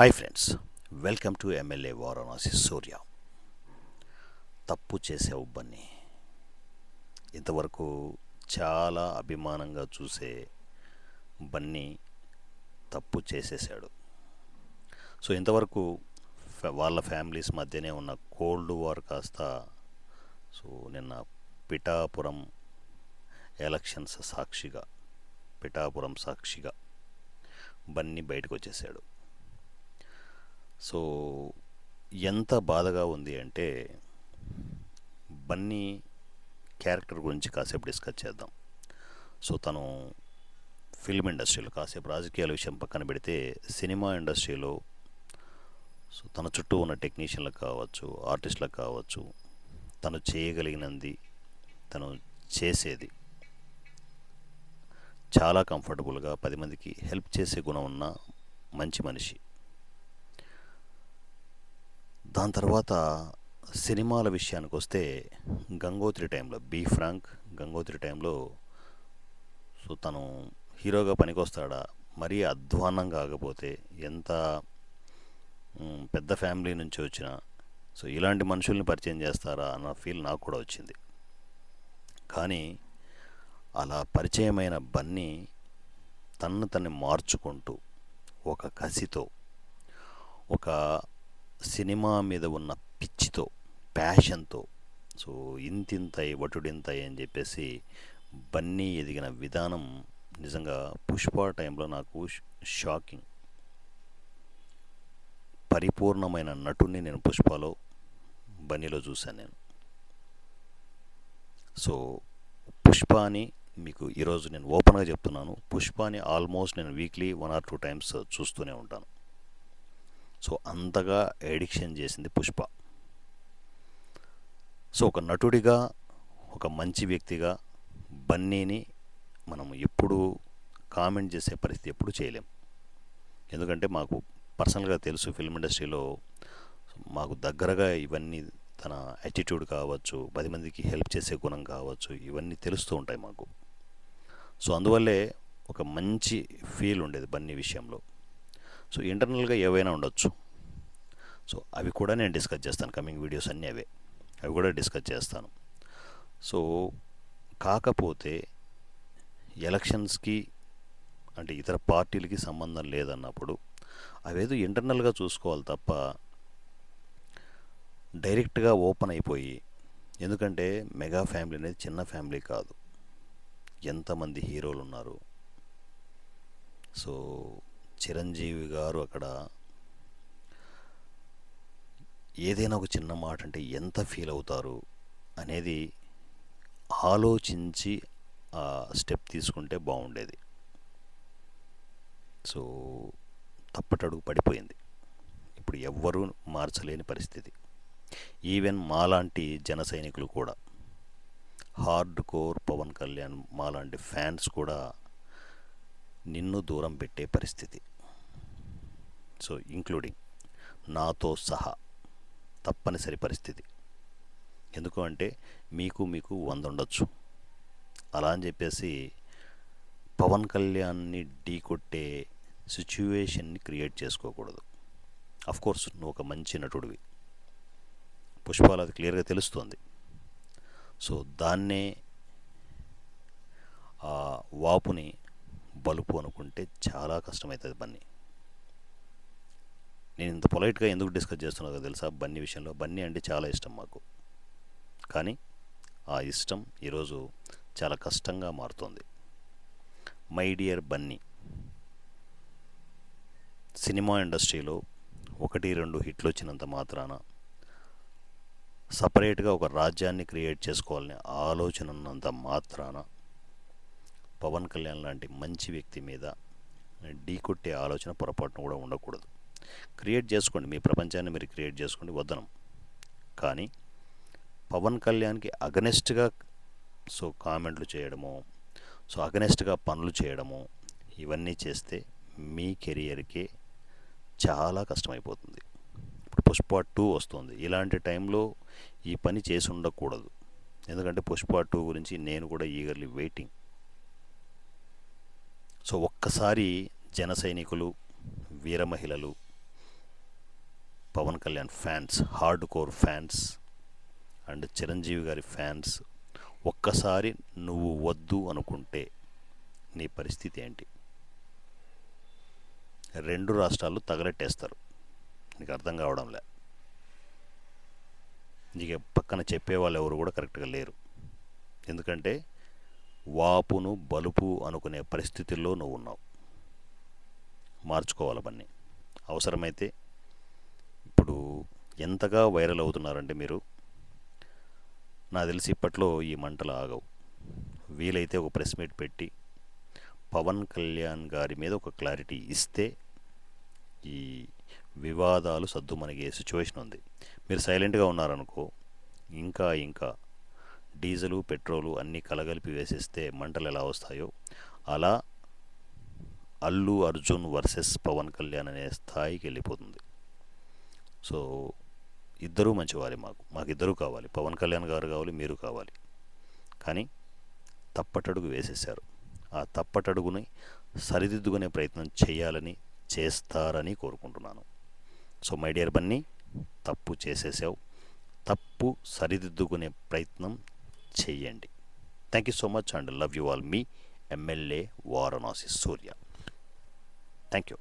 Hi friends welcome to MLA Varanasi Surya తప్పు చేసే బన్నీ. ఇంతవరకు చాలా అభిమానంగా చూసే బన్నీ తప్పు చేసేసాడు. సో ఇంతవరకు వాళ్ళ ఫ్యామిలీస్ మధ్యనే ఉన్న కోల్డ్ వార్ కాస్త సో నిన్న పిఠాపురం ఎలక్షన్స్ సాక్షిగా పిఠాపురం సాక్షిగా బన్నీ బయటకు వచ్చేసాడు సో ఎంత బాధగా ఉంది అంటే బన్నీ క్యారెక్టర్ గురించి కాసేపు డిస్కస్ చేద్దాం. సో తను ఫిల్మ్ ఇండస్ట్రీలో కాసేపు రాజకీయాల విషయం పక్కన పెడితే సినిమా ఇండస్ట్రీలో సో తన చుట్టూ ఉన్న టెక్నీషియన్లకు కావచ్చు ఆర్టిస్టులకు కావచ్చు తను చేయగలిగినది తను చేసేది చాలా కంఫర్టబుల్గా పది మందికి హెల్ప్ చేసే గుణం ఉన్న మంచి మనిషి. దాని తర్వాత సినిమాల విషయానికి వస్తే గంగోత్రి టైంలో బీ ఫ్రాంక్ గంగోత్రి టైంలో సో తను హీరోగా పనికొస్తాడా మరీ అధ్వాన్నం కాకపోతే ఎంత పెద్ద ఫ్యామిలీ నుంచి వచ్చిన సో ఇలాంటి మనుషుల్ని పరిచయం చేస్తారా అన్న ఫీల్ నాకు కూడా వచ్చింది. కానీ అలా పరిచయమైన బన్నీ తన్ను తన్ని మార్చుకుంటూ ఒక కసితో ఒక సినిమా మీద ఉన్న పిచ్చితో ప్యాషన్తో సో ఇంతింతయి వటుడింతయి అని చెప్పేసి బన్నీ ఎదిగిన విధానం నిజంగా పుష్ప టైంలో నాకు షాకింగ్. పరిపూర్ణమైన నటుని నేను పుష్పలో బన్నీలో చూశాను నేను. సో పుష్పాని మీకు ఈరోజు నేను ఓపెన్గా చెప్తున్నాను. పుష్పాని ఆల్మోస్ట్ నేను weekly one or two times చూస్తూనే ఉంటాను. సో అంతగా ఎడిక్షన్ చేసింది పుష్ప. సో ఒక నటుడిగా ఒక మంచి వ్యక్తిగా బన్నీని మనం ఎప్పుడు కామెంట్ చేసే పరిస్థితి ఎప్పుడు చేయలేం. ఎందుకంటే మాకు పర్సనల్గా తెలుసు ఫిల్మ్ ఇండస్ట్రీలో మాకు దగ్గరగా ఇవన్నీ తన యాటిట్యూడ్ కావచ్చు పది మందికి హెల్ప్ చేసే గుణం కావచ్చు ఇవన్నీ తెలుస్తూ ఉంటాయి మాకు. సో అందువల్లే ఒక మంచి ఫీల్ ఉండేది బన్నీ విషయంలో. సో ఇంటర్నల్గా ఏవైనా ఉండొచ్చు. సో అవి కూడా నేను డిస్కస్ చేస్తాను. కమింగ్ వీడియోస్ అన్నీ అవే. అవి కూడా డిస్కస్ చేస్తాను. సో కాకపోతే ఎలక్షన్స్కి అంటే ఇతర పార్టీలకి సంబంధం లేదన్నప్పుడు అవేదో ఇంటర్నల్గా చూసుకోవాలి తప్ప డైరెక్ట్గా ఓపెన్ అయిపోయి ఎందుకంటే మెగా ఫ్యామిలీ అనేది చిన్న ఫ్యామిలీ కాదు. ఎంతమంది హీరోలు ఉన్నారు సో చిరంజీవి గారు అక్కడ ఏదైనా ఒక చిన్న మాట అంటే ఎంత ఫీల్ అవుతారు అనేది ఆలోచించి ఆ స్టెప్ తీసుకుంటే బాగుండేది. సో తప్పటడుగు పడిపోయింది. ఇప్పుడు ఎవ్వరూ మార్చలేని పరిస్థితి. ఈవెన్ మాలాంటి జన సైనికులు కూడా. హార్డ్ కోర్ పవన్ కళ్యాణ్ మాలాంటి ఫ్యాన్స్ కూడా నిన్ను దూరం పెట్టే పరిస్థితి. సో ఇంక్లూడింగ్ నాతో సహా తప్పనిసరి పరిస్థితి. ఎందుకు అంటే మీకు మీకు వంద ఉండొచ్చు అలా అని చెప్పేసి పవన్ కళ్యాణ్ని ఢీ కొట్టే సిచ్యువేషన్ని క్రియేట్ చేసుకోకూడదు. కోర్స్ నువ్వు ఒక మంచి నటుడివి. పుష్పాలు అది క్లియర్గా తెలుస్తుంది. సో దాన్నే ఆ వాపుని బలుపు అనుకుంటే చాలా కష్టమవుతుంది బన్నీ. నేను ఇంత పొలైట్గా ఎందుకు డిస్కస్ చేస్తున్నానో తెలుసా? బన్నీ విషయంలో. బన్నీ అంటే చాలా ఇష్టం మాకు. కానీ ఆ ఇష్టం ఈరోజు చాలా కష్టంగా మారుతోంది. మై డియర్ బన్నీ సినిమా ఇండస్ట్రీలో ఒకటి రెండు హిట్లు వచ్చినంత మాత్రాన సపరేట్గా ఒక రాజ్యాన్ని క్రియేట్ చేసుకోవాలనే ఆలోచన ఉన్నంత మాత్రాన పవన్ కళ్యాణ్ లాంటి మంచి వ్యక్తి మీద ఢీకొట్టే ఆలోచన పొరపాటున కూడా ఉండకూడదు. క్రియేట్ చేసుకోండి. మీ ప్రపంచాన్ని మీరు క్రియేట్ చేసుకోండి. వదనం. కానీ పవన్ కళ్యాణ్కి అగనెస్ట్గా సో కామెంట్లు చేయడము సో అగనెస్ట్గా పనులు చేయడము ఇవన్నీ చేస్తే మీ కెరియర్కే చాలా కష్టమైపోతుంది. ఇప్పుడు పుష్ప టూ వస్తుంది. ఇలాంటి టైంలో ఈ పని చేసి ఉండకూడదు. ఎందుకంటే పుష్ప టూ గురించి నేను కూడా ఈగర్లీ వెయిటింగ్ సో ఒక్కసారి జన సైనికులు వీర మహిళలు Pawan Kalyan fans hardcore fans and Chiranjeevi గారి ఫ్యాన్స్ ఒక్కసారి నువ్వు వద్దు అనుకుంటే నీ పరిస్థితి ఏంటి? రెండు రాష్ట్రాలు తగలెట్టేస్తారు. నీకు అర్థం కావడంలే. నీకు పక్కన చెప్పేవాళ్ళు ఎవరు కూడా కరెక్ట్గా లేరు. ఎందుకంటే వాపును బలుపు అనుకునే పరిస్థితుల్లో నువ్వు ఉన్నావు. మార్చుకోవాలి అవన్నీ అవసరమైతే ఇప్పుడు ఎంతగా వైరల్ అవుతున్నారంటే మీరు? నాకు తెలిసి ఇప్పట్లో ఈ మంటలు ఆగవు. వీలైతే ఒక ప్రెస్ మీట్ పెట్టి పవన్ కళ్యాణ్ గారి మీద ఒక క్లారిటీ ఇస్తే ఈ వివాదాలు సద్దుమణిగే సిచ్యువేషన్ ఉంది. మీరు సైలెంట్గా ఉన్నారనుకో ఇంకా ఇంకా డీజిలు పెట్రోలు అన్నీ కలగలిపి వేసేస్తే మంటలు ఎలా వస్తాయో? అలా అల్లు అర్జున్ వర్సెస్ పవన్ కళ్యాణ్ అనే స్థాయికి వెళ్ళిపోతుంది. సో ఇద్దరూ మంచివారి మాకు. మాకు ఇద్దరూ కావాలి. పవన్ కళ్యాణ్ గారు కావాలి మీరు కావాలి. కానీ తప్పటడుగు వేసేశారు. ఆ తప్పటడుగుని సరిదిద్దుకునే ప్రయత్నం చేయాలని చేస్తారని కోరుకుంటున్నాను. సో మై డియర్ బన్నీ తప్పు చేసేసావు. తప్పు సరిదిద్దుకునే ప్రయత్నం చేయండి. Thank you so much and love you all me MLA Varanasi Surya thank you